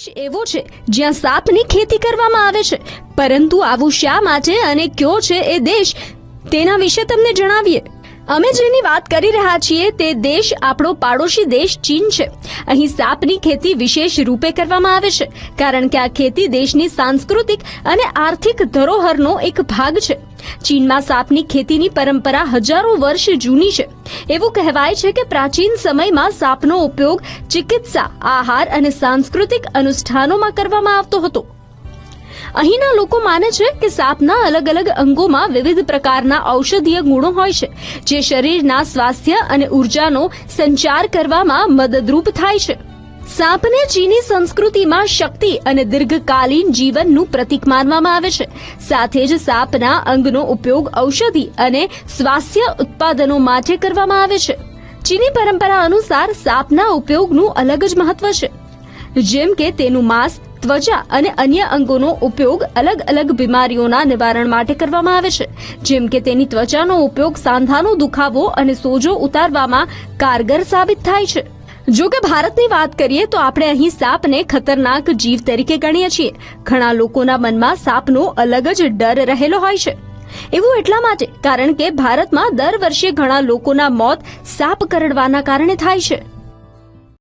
દેશ એવો છે, જ્યાં સાપની ખેતી કરવામાં આવે છે. પરંતુ આવું શા માટે અને કયો છે એ દેશ તેના વિશે તમને જણાવીએ. અમે જેની વાત કરી રહ્યા છીએ તે દેશ, આપણો પાડોશી દેશ ચીન છે. અહીં સાપની ખેતી વિશેષ રૂપે કરવામાં આવે છે, કારણ કે આ ખેતી દેશની સાંસ્કૃતિક અને આર્થિક ધરોહરનો એક ભાગ છે. ચીનમાં સાપની ખેતીની પરંપરા હજારો વર્ષ જૂની છે. એવું કહેવાય છે કે પ્રાચીન સમયમાં સાપનો ઉપયોગ ચિકિત્સા, આહાર અને સાંસ્કૃતિક અનુષ્ઠાનોમાં કરવામાં આવતો હતો. અહીંના લોકો માને છે કે સાપના અલગ અલગ અંગોમાં વિવિધ પ્રકારના ઔષધીય ગુણો હોય છે, જે શરીરના સ્વાસ્થ્ય અને ઉર્જાનો સંચાર કરવામાં મદદરૂપ થાય છે. સાપને ચીની સંસ્કૃતિમાં શક્તિ અને દીર્ઘકાલીન જીવનનું પ્રતીક માનવામાં આવે છે. સાથે જ સાપના અંગનો ઉપયોગ ઔષધિ અને સ્વાસ્થ્ય ઉત્પાદનો માટે કરવામાં આવે છે. ચીની પરંપરા અનુસાર સાપના ઉપયોગનું અલગ જ મહત્વ છે. જેમ કે તેનું માંસ ત્વચા અને અન્ય અંગોનો ઉપયોગ અલગ અલગ બીમારીઓના નિવારણ માટે કરવામાં આવે છે. જેમ કે તેની ત્વચાનો ઉપયોગ સાંધાનો દુખાવો અને સોજો ઉતારવામાં કારગર સાબિત થાય છે. જો કે ભારતની વાત કરીએ તો આપણે અહીં સાપને ખતરનાક જીવ તરીકે ગણીએ છીએ. ઘણા લોકોના મનમાં સાપનો અલગ જ ડર રહેલો હોય છે. એવું એટલા માટે કારણ કે ભારતમાં દર વર્ષે ઘણા લોકોના મોત સાપ કરડવાના કારણે થાય છે.